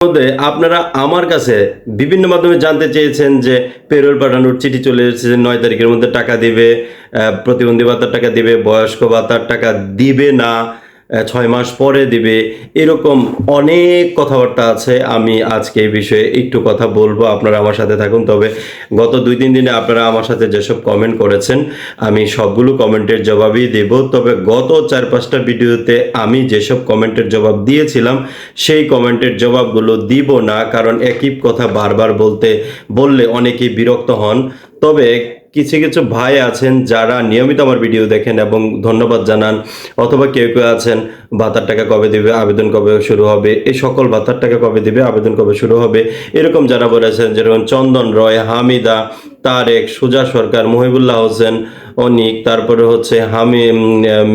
মধ্যে আপনারা আমার কাছে বিভিন্ন মাধ্যমে জানতে চেয়েছেন যে পেরোল পাঠানোর চিঠি চলে এসেছে, নয় তারিখের মধ্যে টাকা দিবে প্রতিবন্ধী ভাতার টাকা দিবে, বয়স্ক ভাতার টাকা দিবে না। ছয় মাস পরে দিবে। এরকম অনেক কথাবার্তা আছে। আমি আজকে এই বিষয়ে একটু কথা বলব। আপনারা আমার সাথে থাকুন। তবে গত দুই, তিন দিনে আপনারা আমার সাথে যেসব কমেন্ট করেছেন, আমি সবগুলো কমেন্টের জবাবই দেব। তবে গত চার, পাঁচটা ভিডিওতে আমি যেসব কমেন্টের জবাব দিয়েছিলাম, সেই কমেন্টের জবাবগুলো দিব না। কারণ একই কথা বারবার বলতে, বললে অনেকেই বিরক্ত হন। তবে কিছু কিছু ভাই আছেন যারা নিয়মিত আমার ভিডিও দেখেন এবং ধন্যবাদ জানান। অথবা কেউ কেউ আছেন ভাতার টাকা কবে দিবে, আবেদন কবে শুরু হবে, এই সকল ভাতার টাকা কবে দিবে, আবেদন কবে শুরু হবে, এরকম যারা বলেছেন যেরকম চন্দন রয়, হামিদা, তারেক, সুজা সরকার, মহিবুল্লাহ হোসেন, অনিক, তারপরে হচ্ছে হামি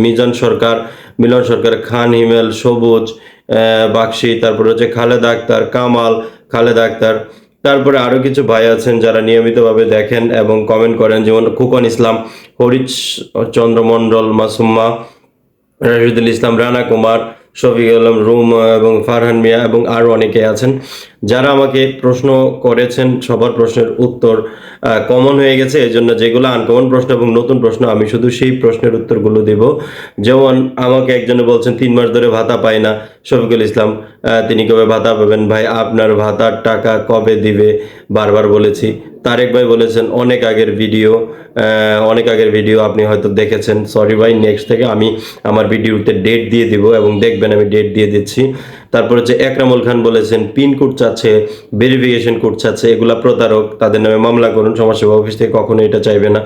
মিজান সরকার, মিলন সরকার, খান হিমেল, সবুজ বাক্সি, তারপরে হচ্ছে খালেদা আক্তার, কামাল, খালেদা আক্তার তারপরে আরও কিছু ভাই আছেন যারা নিয়মিতভাবে দেখেন এবং কমেন্ট করেন, যেমন খুকন ইসলাম হরিচ চন্দ্র মণ্ডল মাসুম্মা রাশিদুল ইসলাম, রানা কুমার শফিক আলম, রুম এবং ফারহান মিয়া এবং আরও অনেকে আছেন। যারা আমাকে প্রশ্ন করেছেন, সবার প্রশ্নের উত্তর কমন হয়ে গেছে। এই জন্য যেগুলো আনকমন প্রশ্ন এবং নতুন প্রশ্ন, আমি শুধু সেই প্রশ্নের উত্তরগুলো দেব। যেমন আমাকে একজনে বলছেন, তিন মাস ধরে ভাতা পায় না। শফিকুল ইসলাম তিনি কবে ভাতা পাবেন? ভাই, আপনার ভাতার টাকা কবে দিবে? বারবার বলেছি। তারেক ভাই বলেছেন, অনেক আগের ভিডিও। অনেক আগের ভিডিও আপনি হয়তো দেখেছেন। সরি ভাই নেক্সট থেকে আমি আমার ভিডিওতে ডেট দিয়ে দিব এবং দেখবেন আমি ডেট দিয়ে দিচ্ছি। তারপর হচ্ছে একরামুল খান বলেছেন, পিন কোড চাচ্ছে ভেরিফিকেশন কোড চাচ্ছে, এগুলা প্রতারক, তাদের নামে মামলা করুন, সমাজসেবা অফিস থেকে কখনো এটা চাইবে না।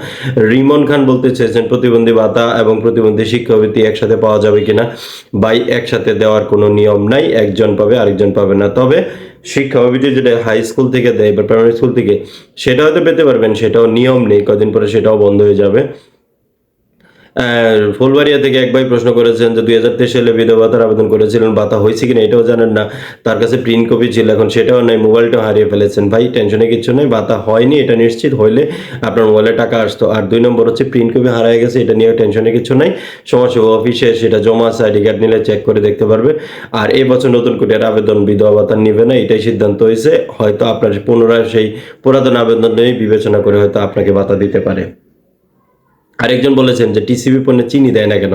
রিমন খান বলতে চেয়েছেন, প্রতিবন্ধী ভাতা এবং প্রতিবন্ধী শিক্ষাবৃত্তি একসাথে পাওয়া যাবে কিনা? বাই একসাথে দেওয়ার কোনো নিয়ম নাই, একজন পাবে, আরেকজন পাবে না। তবে শিক্ষা অভিযোগ যেটা হাই স্কুল থেকে দেয়, বা প্রাইমারি স্কুল থেকে, সেটা হয়তো পেতে পারবেন, সেটাও নিয়ম নেই, কদিন পরে সেটাও বন্ধ হয়ে যাবে। ফুলবাড়িয়া থেকে এক ভাই প্রশ্ন করেছেন যে দুই হাজার তেইশ সালে বিধবা ভাতার আবেদন করেছিলেন, ভাতা হয়েছে কিনা এটাও জানেন না। তার কাছে প্রিন্ট কপি ছিল, এখন সেটাও নাই, মোবাইলটাও হারিয়ে ফেলেছেন। ভাই, টেনশনে কিছু নেই, ভাতা হয়নি, এটা নিশ্চিত হইলে আপনার মোবাইলে টাকা আসতো। আর দুই নম্বর হচ্ছে, প্রিন্ট কপি হারিয়ে গেছে, এটা নিয়ে টেনশনে কিছু নাই। সমাজসেবা অফিসে সেটা জমা আছে, আইডি কার্ড নিলে চেক করে দেখতে পারবে। আর এই বছর নতুন করে আবেদন বিধবা ভাতা নিবে না, এটাই সিদ্ধান্ত হয়েছে। হয়তো আপনার পুনরায় সেই পুরাতন আবেদন নিয়ে বিবেচনা করে হয়তো আপনাকে ভাতা দিতে পারে। আরেকজন বলেছেন যে টিসিবি পণ্যে চিনি দেয় না কেন?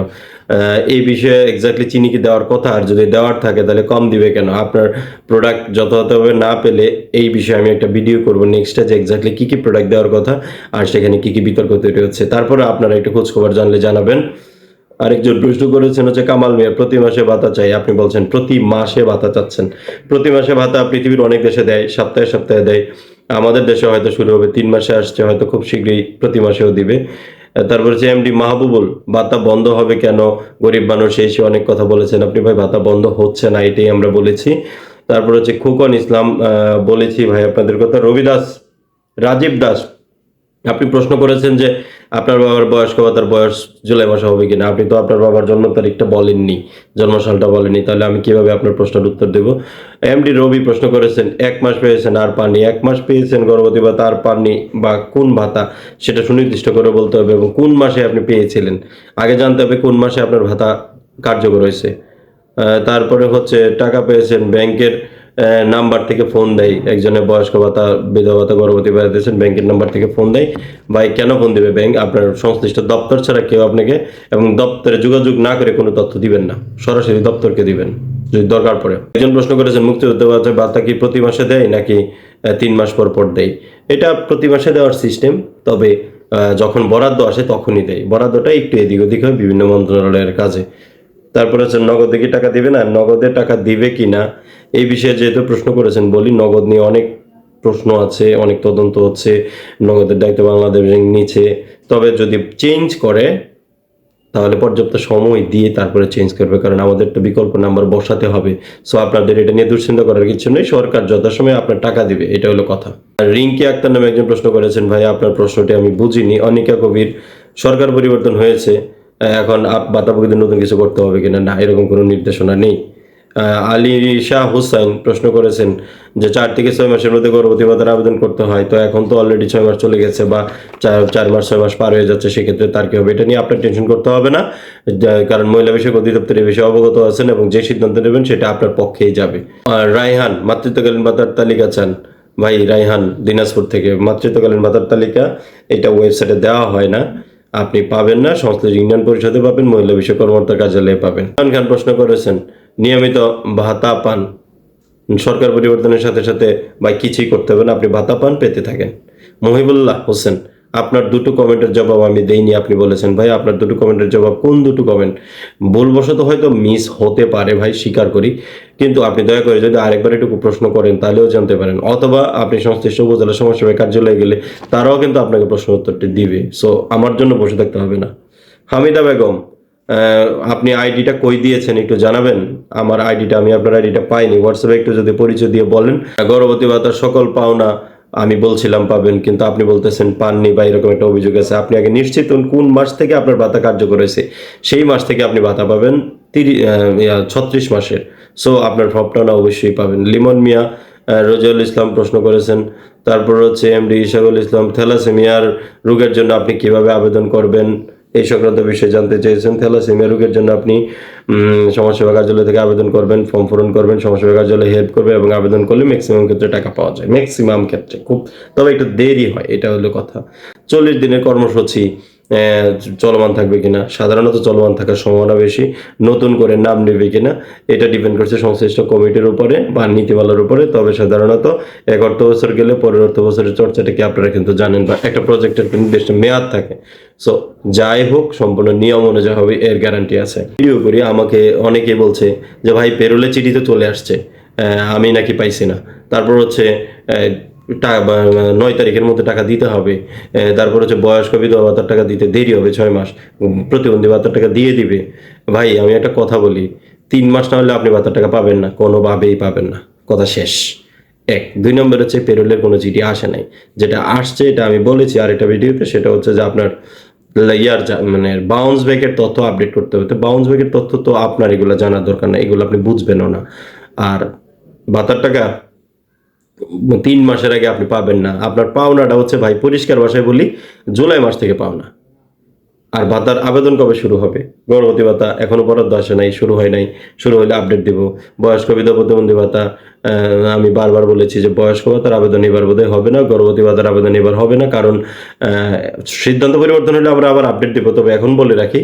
এই বিষয়ে এক্স্যাক্টলি চিনি কি দেওয়ার কথা? আর যদি দেওয়ার থাকে, তাহলে কম দিবে কেন? আপনার প্রোডাক্ট যথাযথভাবে না পেলে এই বিষয়ে আমি একটা ভিডিও করব নেক্সটে যে এক্স্যাক্টলি কী কী প্রোডাক্ট দেওয়ার কথা, আর সেখানে কী কী বিতর্ক তৈরি হচ্ছে। তারপরে আপনারা একটু খোঁজখবর জানলে জানাবেন। আরেকজন প্রশ্ন করেছেন হচ্ছে, কামাল মিয়া, প্রতি মাসে ভাতা চাই। আপনি বলছেন, প্রতি মাসে ভাতা চাচ্ছেন। প্রতি মাসে ভাতা পৃথিবীর অনেক দেশে দেয়, সপ্তাহে সপ্তাহে দেয়। আমাদের দেশে হয়তো শুরু হবে, তিন মাসে আসছে, হয়তো খুব শীঘ্রই প্রতি মাসেও দিবে। তারপর যে এমডি মাহবুবুল, ভাতা বন্ধ হবে কেন? গরিব মানুষ এই অনেক কথা বলেছেন। আপনি ভাই, ভাতা বন্ধ হচ্ছে না, এটাই আমরা বলেছি। তারপর হচ্ছে খুকন ইসলাম বলেছি ভাই আপনাদের কথা রবি দাস রাজীব দাস আপনি প্রশ্ন করেছেন যে আপনার বাবার বয়স্ক ভাতার বয়স জুলাই মাসে হবে কিনা। আপনি তো আপনার বাবার জন্ম তারিখটা বলেননি, জন্মসালটা বলেননি, তাহলে আমি কীভাবে আপনার প্রশ্নের উত্তর দেব? এমডি রবি প্রশ্ন করেছেন, এক মাস পেয়েছেন আর পাননি। এক মাস পেয়েছেন গর্ভবতী ভাতা আর পাননি বা কোন ভাতা, সেটা সুনির্দিষ্ট করে বলতে হবে এবং কোন মাসে আপনি পেয়েছিলেন। আগে জানতে হবে কোন মাসে আপনার ভাতা কার্যকর হয়েছে। তারপরে হচ্ছে টাকা পেয়েছেন ব্যাংকের নাম্বার থেকে ফোন দেয়। একজনের বয়স্ক ভাতা বিধবা ভাতা গর্ভবতী দিয়েছেন ব্যাংকের নাম্বার থেকে ফোন দেয়। ভাই, কেন ফোন দিবে ব্যাংক আপনার সংশ্লিষ্ট দপ্তর ছাড়া কেউ আপনাকে এবং দপ্তরে যোগাযোগ না করে কোনো তথ্য দিবেন না। সরাসরি দপ্তরকে দিবেন, যদি দরকার পড়ে। একজন প্রশ্ন করেছেন, মুক্তিযুদ্ধ ভাতা কি প্রতি মাসে দেয় নাকি তিন মাস পর পর দেয়? এটা প্রতি মাসে দেওয়ার সিস্টেম তবে যখন বরাদ্দ আসে তখনই দেয়। বরাদ্দটা একটু এদিক ওদিক হয়, বিভিন্ন মন্ত্রণালয়ের কাজে। তারপরে হচ্ছে, নগদে কি টাকা দিবে না? নগদে টাকা দিবে কি না? এই বিষয়ে যেহেতু প্রশ্ন করেছেন বলি, নগদ নিয়ে অনেক প্রশ্ন আছে, অনেক তদন্ত হচ্ছে, নগদের দায়িত্ব বাংলাদেশ ব্যাংক নিচ্ছে। তবে যদি চেঞ্জ করে, তাহলে পর্যাপ্ত সময় দিয়ে তারপরে চেঞ্জ করবে, কারণ আমাদের তো বিকল্প নাম্বার বসাতে হবে। সো আপনাদের এটা নিয়ে দুশ্চিন্তা করার কিছু নেই, সরকার যথাসময়ে আপনার টাকা দিবে, এটা হলো কথা। আর রিঙ্কি আক্তার নামে একজন প্রশ্ন করেছেন, ভাই, আপনার প্রশ্নটি আমি বুঝিনি। অনিকা কবির, সরকার পরিবর্তন হয়েছে, এখন আপ বাতাবুকিদের নতুন কিছু করতে হবে কিনা? না, এরকম কোনো নির্দেশনা নেই। আলী শাহ হুসাইন প্রশ্ন করেছেন যে চার থেকে ছয় মাসের মধ্যে গর্ভবতী ভাতার আবেদন করতে হয়, তো এখন তো অলরেডি ছয় মাস চলে গেছে বা চার চার মাস, ছয় মাস পার হয়ে যাচ্ছে, সেক্ষেত্রে তার কি হবে? এটা নিয়ে আপনার টেনশন করতে হবে না কারণ মহিলা বিষয়ক অধিদপ্তর এই বিষয়ে অবগত আছেন এবং যে সিদ্ধান্ত নেবেন সেটা আপনার পক্ষেই যাবে। আর রায়হান, মাতৃত্বকালীন ভাতার তালিকা চান। ভাই রায়হান, দিনাজপুর থেকে, মাতৃত্বকালীন ভাতার তালিকা, এটা ওয়েবসাইটে দেওয়া হয় না, আপনি পাবেন না, সংশ্লিষ্ট ইউনিয়ন পরিষদে পাবেন, মহিলা বিষয় কর্মকর্তার কার্যালয়ে পাবেন। খান প্রশ্ন করেছেন নিয়মিত ভাতা পান। সরকার পরিবর্তনের সাথে সাথে বা কিছুই করতে হবে না, আপনি ভাতা পান, পেতে থাকেন। মহিবুল্লাহ হোসেন, আপনার দুটো কমেন্টের জবাব আমি দেইনি, আপনি বলেছেন, ভাই, আপনার দুটো কমেন্টের জবাব কোন দুটো কমেন্ট? ভুলবশত হয়তো মিস হতে পারে, ভাই, স্বীকার করি। কিন্তু আপনি দয়া করে যদি আরেকবার একটু প্রশ্ন করেন, তাহলেও জানতে পারেন। অথবা আপনি সংশ্লিষ্ট উপজেলা সমাজসেবা কার্যালয়ে গেলে তারাও কিন্তু আপনাকে প্রশ্ন উত্তরটি দিবে। সো, আমার জন্য বসে থাকতে হবে না। হামিদা বেগম আপনি আইডিটা কই দিয়েছেন একটু জানাবেন? আমার আইডিটা, আমি আপনার আইডিটা পাইনি। হোয়াটসঅ্যাপে একটু যদি পরিচয় দিয়ে বলেন। গর্ভবতী ভাতার সকল পাওনা আমি বলছিলাম পাবেন, কিন্তু আপনি বলতেছেন পাননি বা এরকম একটা অভিযোগ আছে। আপনি আগে নিশ্চিত কোন মাস থেকে আপনার ভাতা কার্যকর হয়েছে। সেই মাস থেকে আপনি ভাতা পাবেন তিরিশ ছত্রিশ মাসের। সো আপনার ফপটানা অবশ্যই পাবেন। লিমন মিয়া রোজিউল ইসলাম প্রশ্ন করেছেন। তারপর হচ্ছে এমডি ইশাকুল ইসলাম, থ্যালাসেমিয়ার রোগের জন্য আপনি কীভাবে আবেদন করবেন? এই সংক্রান্ত বিষয়ে জানতে চেয়েছেন। থ্যালাসেমিয়া রোগের জন্য আপনি সমাজসেবা কার্যালয় থেকে আবেদন করবেন, ফর্ম পূরণ করবেন, সমাজসেবা কার্যালয়ে হেল্প করবে এবং আবেদন করলে ম্যাক্সিমাম ক্ষেত্রে টাকা পাওয়া যায়। ম্যাক্সিমাম ক্ষেত্রে খুব, তবে একটু দেরি হয়, এটা হলো কথা। চল্লিশ দিনের কর্মসূচি চলমান থাকবে কিনা? সাধারণত চলমান থাকার সম্ভাবনা বেশি। নতুন করে নাম নেবে কিনা, এটা ডিপেন্ড করছে সংশ্লিষ্ট কমিটির উপরে বা নীতিমালার উপরে। তবে সাধারণত এক অর্থ বছর গেলে পরের অর্থ বছরের চর্চাটাকে আপনারা কিন্তু জানেন বা একটা প্রজেক্টের নির্দিষ্ট মেয়াদ থাকে। সো যাই হোক, সম্পূর্ণ নিয়ম অনুযায়ী হবে, এর গ্যারান্টি আছে। ভিডিও করি, আমাকে অনেকে বলছে যে, ভাই, পেরোলে চিঠি তো চলে আসছে আমি নাকি পাইছি না। তারপর হচ্ছে নয় তারিখের মধ্যে টাকা দিতে হবে। তারপর হচ্ছে বয়স্ক বিধবা ভাতার টাকা দিতে দেরি হবে ছয় মাস। প্রতিবন্ধী ভাতার টাকা দিয়ে দিবে। ভাই, আমি একটা কথা বলি, তিন মাস না হলে আপনি ভাতার টাকা পাবেন না, কোনোভাবেই পাবেন না। কথা শেষ। এক, দুই নম্বর হচ্ছে পেরোলের কোনো চিঠি আসে নাই। যেটা আসছে, এটা আমি বলেছি আর একটা ভিডিওতে, সেটা হচ্ছে যে আপনার ইয়ার মানে বাউন্স ব্যাকের তথ্য আপডেট করতে হবে। তো বাউন্স ব্যাকের তথ্য তো আপনার এগুলো জানার দরকার না এগুলো আপনি বুঝবেনও না। আর ভাতার টাকা তিন মাসের আগে আপনি পাবেন না। আপনার পাওনাটা হচ্ছে, ভাই, পরিষ্কার ভাষায় বলি, জুলাই মাস থেকে পাওনা। আর ভাতার আবেদন কবে শুরু হবে? গর্ভবতী ভাতা এখনও বরাদ্দ আসে নাই, শুরু হয় নাই। শুরু হলে আপডেট দিব। বয়স্ক বিধবা প্রতিবন্ধী ভাতা আমি বারবার বলেছি যে বয়স্ক ভাতার আবেদন এবার বোধহয় হবে না, গর্ভবতী ভাতার আবেদন এবার হবে না। কারণ সিদ্ধান্ত পরিবর্তন হলে আমরা আবার আপডেট দিব। তবে এখন বলে রাখি,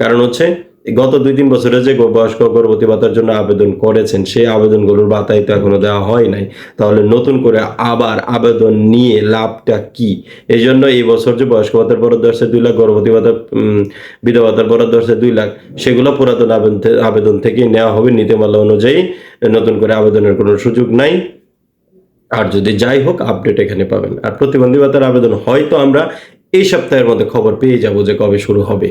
কারণ হচ্ছে গত দুই তিন বছরে যে বয়স্ক গর্ভবতী ভাতার জন্য আবেদন করেছেন সেই আবেদনগুলোর বাতাই তো এখনও দেওয়া হয় নাই। তাহলে নতুন করে আবার আবেদন নিয়ে লাভটা কি? এই জন্য এই বছর যে বয়স্ক ভাতার বরাদ্দ আসছে দুই লাখ গর্ভবতী উম, বিধবা ভাতার বরাদ্দ আসছে দুই লাখ সেগুলো পুরাতন আবেদন আবেদন থেকে নেওয়া হবে। নীতিমালা অনুযায়ী নতুন করে আবেদনের কোনো সুযোগ নাই। আর যদি যাই হোক আপডেট এখানে পাবেন। আর প্রতিবন্ধী ভাতার আবেদন হয়তো আমরা এই সপ্তাহের মধ্যে খবর পেয়ে যাব যে কবে শুরু হবে।